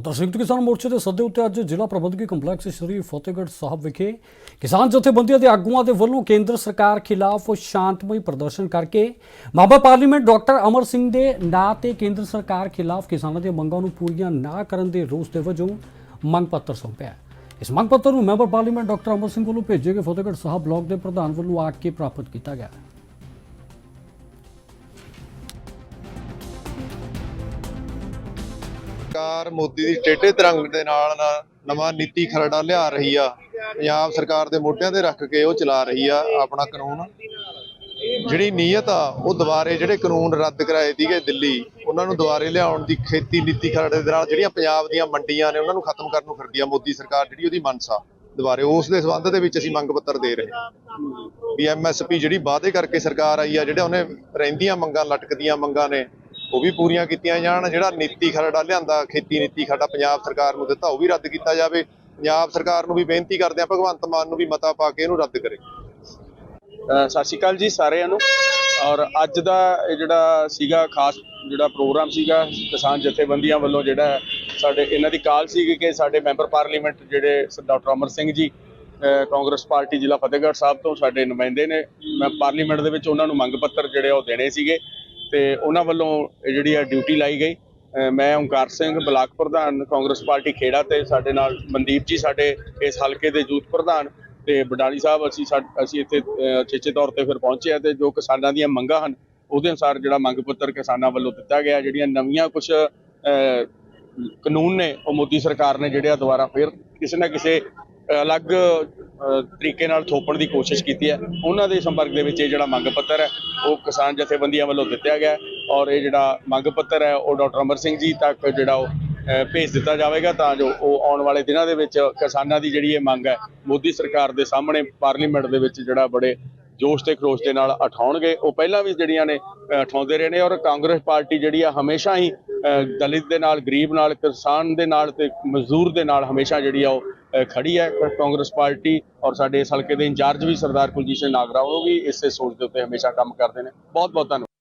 ਤਾਂ ਸੰਯੁਕਤ ਕਿਸਾਨ ਮੋਰਚੇ ਦੇ ਸੱਦੇ ਉੱਤੇ ਅੱਜ ਜ਼ਿਲ੍ਹਾ ਪ੍ਰਬੰਧਕੀ ਕੰਪਲੈਕਸ ਸ੍ਰੀ ਫਤਿਹਗੜ੍ਹ ਸਾਹਿਬ ਵਿਖੇ ਕਿਸਾਨ ਜਥੇਬੰਦੀਆਂ ਦੇ ਆਗੂਆਂ ਦੇ ਵੱਲੋਂ ਕੇਂਦਰ ਸਰਕਾਰ ਖਿਲਾਫ ਸ਼ਾਂਤਮਈ ਪ੍ਰਦਰਸ਼ਨ ਕਰਕੇ member parliament doctor Amar Singh ਦੇ ਨਾਂ ਤੇ ਕੇਂਦਰ ਸਰਕਾਰ ਖਿਲਾਫ ਕਿਸਾਨਾਂ ਦੀਆਂ ਮੰਗਾਂ ਨੂੰ ਪੂਰੀਆਂ ਨਾ ਕਰਨ ਦੇ ਰੋਸ ਦੇ ਵਜੋਂ ਮੰਗ ਪੱਤਰ ਸੌਂਪਿਆ ਇਸ ਮੰਗ ਪੱਤਰ ਨੂੰ member parliament doctor Amar Singh ਵੱਲੋਂ ਭੇਜੇ ਗਏ ਫਤਿਹਗੜ੍ਹ ਸਾਹਿਬ ਬਲਾਕ ਦੇ ਪ੍ਰਧਾਨ ਵੱਲੋਂ ਆਖ ਕੇ ਪ੍ਰਾਪਤ ਕੀਤਾ ਗਿਆ ਸਰਕਾਰ ਮੋਦੀ ਦੀ ਟੇਢੇ ਤਰੰਗ ਦੇ ਨਾਲ ਨਵਾਂ ਨੀਤੀ ਖਰੜਾ ਲਿਆ ਰਹੀ ਆ। ਪੰਜਾਬ ਸਰਕਾਰ ਦੇ ਮੋਢਿਆਂ ਤੇ ਰੱਖ ਕੇ ਉਹ ਚਲਾ ਰਹੀ ਆ ਆਪਣਾ ਕਾਨੂੰਨ। ਜਿਹੜੀ ਨੀਅਤ ਆ, ਉਹ ਦੁਬਾਰੇ ਜਿਹੜੇ ਕਾਨੂੰਨ ਰੱਦ ਕਰਾਏ ਸੀਗੇ ਦਿੱਲੀ, ਉਹਨਾਂ ਨੂੰ ਦੁਬਾਰੇ ਲਿਆਉਣ ਦੀ ਖੇਤੀ ਨੀਤੀ ਖਰੜੇ ਦੇ ਨਾਲ ਜਿਹੜੀਆਂ ਪੰਜਾਬ ਦੀਆਂ ਮੰਡੀਆਂ ਨੇ, ਉਹਨਾਂ ਨੂੰ ਖਤਮ ਕਰਨ ਨੂੰ ਫਿਰਦੀ ਆ ਮੋਦੀ ਸਰਕਾਰ, ਜਿਹੜੀ ਉਹਦੀ ਮਨਸਾ। ਦੁਬਾਰੇ ਉਸ ਦੇ ਸੰਬੰਧ ਦੇ ਵਿੱਚ ਅਸੀਂ ਮੰਗ ਪੱਤਰ ਦੇ ਰਹੇ ਹਾਂ। ਵੀ ਐਮਐਸਪੀ ਜਿਹੜੀ ਵਾਅਦੇ ਕਰਕੇ ਸਰਕਾਰ ਆਈ ਆ, ਜਿਹੜੇ ਉਹਨੇ ਰਹਿੰਦੀਆਂ ਮੰਗਾਂ, ਲਟਕਦੀਆਂ ਮੰਗਾਂ ਨੇ ਉਹ ਵੀ ਪੂਰੀਆਂ ਕੀਤੀਆਂ ਜਾਣ, ਜਿਹੜਾ ਨੀਤੀ ਖਰੜਾ ਲਿਆਂਦਾ, ਖੇਤੀ ਨੀਤੀ ਖਰੜਾ ਪੰਜਾਬ ਸਰਕਾਰ ਨੂੰ ਦਿੱਤਾ, ਉਹ ਵੀ ਰੱਦ ਕੀਤਾ ਜਾਵੇ। ਪੰਜਾਬ ਸਰਕਾਰ ਨੂੰ ਵੀ ਬੇਨਤੀ ਕਰਦੇ ਆ ਭਗਵੰਤ ਮਾਨ ਨੂੰ ਵੀ ਮਤਾ ਪਾ ਕੇ ਇਹਨੂੰ ਰੱਦ ਕਰੇ। ਸਤਿ ਸ਼੍ਰੀ ਅਕਾਲ ਜੀ ਸਾਰਿਆਂ ਨੂੰ। ਔਰ ਅੱਜ ਦਾ ਇਹ ਜਿਹੜਾ ਸੀਗਾ, ਖਾਸ ਜਿਹੜਾ ਪ੍ਰੋਗਰਾਮ ਸੀਗਾ, ਕਿਸਾਨ ਜਥੇਬੰਦੀਆਂ ਵੱਲੋਂ ਜਿਹੜਾ ਸਾਡੇ, ਇਹਨਾਂ ਦੀ ਕਾਲ ਸੀਗੀ ਕਿ ਸਾਡੇ ਮੈਂਬਰ ਪਾਰਲੀਮੈਂਟ ਜਿਹੜੇ ਸ- ਡਾਕਟਰ ਅਮਰ ਸਿੰਘ ਜੀ ਕਾਂਗਰਸ ਪਾਰਟੀ ਜ਼ਿਲ੍ਹਾ ਫਤਿਹਗੜ੍ਹ ਸਾਹਿਬ ਤੋਂ ਸਾਡੇ ਨੁਮਾਇੰਦੇ ਨੇ। ਮੈਂ ਪਾਰਲੀਮੈਂਟ ਦੇ ਵਿੱਚ ਉਹਨਾਂ ਨੂੰ ਮੰਗ ਪੱਤਰ ਜਿਹੜੇ ਉਹ ਦੇਣੇ ਸੀਗੇ। ਤੇ ਉਹਨਾਂ ਵੱਲੋਂ ਇਹ ਜਿਹੜੀ ਆ ਡਿਊਟੀ ਲਾਈ ਗਈ। ਮੈਂ ਓਮਕਾਰ ਸਿੰਘ, ਬਲਾਕ ਪ੍ਰਧਾਨ, ਕਾਂਗਰਸ ਪਾਰਟੀ ਖੇੜਾ ਤੇ ਸਾਡੇ ਨਾਲ ਮਨਦੀਪ ਜੀ ਸਾਡੇ ਇਸ ਹਲਕੇ ਦੇ ਯੂਥ ਪ੍ਰਧਾਨ ਤੇ ਬਡਾਲੀ ਸਾਹਿਬ, ਅਸੀਂ ਸਾ- ਅਸੀਂ ਇੱਥੇ ਚੇਚੇ ਤੌਰ ਤੇ ਫਿਰ ਪਹੁੰਚੇ ਆ ਤੇ ਜੋ ਕਿਸਾਨਾਂ ਦੀਆਂ ਮੰਗਾਂ ਹਨ, ਉਹਦੇ ਅਨੁਸਾਰ ਜਿਹੜਾ ਮੰਗ ਪੱਤਰ ਕਿਸਾਨਾਂ ਵੱਲੋਂ ਦਿੱਤਾ ਗਿਆ, ਜਿਹੜੀਆਂ ਨਵੀਆਂ ਕੁਝ ਕਾਨੂੰਨ ਨੇ, ਉਹ ਮੋਦੀ ਸਰਕਾਰ ਨੇ ਜਿਹੜੇ ਆ ਦੁਬਾਰਾ ਫਿਰ ਕਿਸੇ ਨਾ ਕਿਸੇ ਅਲੱਗ ਤਰੀਕੇ ਨਾਲ ਥੋਪਣ ਦੀ ਕੋਸ਼ਿਸ਼ ਕੀਤੀ ਹੈ। ਉਹਨਾਂ ਦੇ ਸੰਪਰਕ ਦੇ ਵਿੱਚ ਇਹ ਜਿਹੜਾ ਮੰਗ ਪੱਤਰ ਹੈ, ਉਹ ਕਿਸਾਨ ਜਥੇਬੰਦੀਆਂ ਵੱਲੋਂ ਦਿੱਤਾ ਗਿਆ ਔਰ ਇਹ ਜਿਹੜਾ ਮੰਗ ਪੱਤਰ ਹੈ, ਉਹ ਡਾਕਟਰ ਅਮਰ ਸਿੰਘ ਜੀ ਤੱਕ ਜਿਹੜਾ ਉਹ ਭੇਜ ਦਿੱਤਾ ਜਾਵੇਗਾ ਤਾਂ ਜੋ ਉਹ ਆਉਣ ਵਾਲੇ ਦਿਨਾਂ ਦੇ ਵਿੱਚ ਕਿਸਾਨਾਂ ਦੀ ਜਿਹੜੀ ਇਹ ਮੰਗ ਹੈ, ਮੋਦੀ ਸਰਕਾਰ ਦੇ ਸਾਹਮਣੇ ਪਾਰਲੀਮੈਂਟ ਦੇ ਵਿੱਚ ਜਿਹੜਾ ਬੜੇ ਜੋਸ਼ ਤੇ ਖਰੋਸ਼ ਦੇ ਨਾਲ ਉਠਾਉਣਗੇ। ਉਹ ਪਹਿਲਾਂ ਵੀ ਜਿਹੜੀਆਂ ਨੇ ਉਠਾਉਂਦੇ ਰਹੇ ਨੇ ਔਰ ਕਾਂਗਰਸ ਪਾਰਟੀ ਜਿਹੜੀ ਆ, ਹਮੇਸ਼ਾ ਹੀ ਦਲਿਤ ਦੇ ਨਾਲ ਗਰੀਬ ਨਾਲ ਕਿਸਾਨ ਦੇ ਨਾਲ ਤੇ ਮਜ਼ਦੂਰ ਦੇ ਨਾਲ ਹਮੇਸ਼ਾ ਜਿਹੜੀ ਆ ਉਹ ਅ, ਖੜੀ ਹੈ। ਕਾਂਗਰਸ ਪਾਰਟੀ ਔਰ ਸਾਡੇ ਇਸ ਹਲਕੇ ਦੇ ਇੰਚਾਰਜ ਵੀ ਸਰਦਾਰ ਕੁਲਜੀਤ ਸਿੰਘ ਨਾਗਰਾ ਉਹ ਵੀ ਇਸੇ ਸੋਚ ਦੇ ਉੱਤੇ ਹਮੇਸ਼ਾ ਕੰਮ ਕਰਦੇ ਨੇ। ਬਹੁਤ ਬਹੁਤ ਧੰਨਵਾਦ।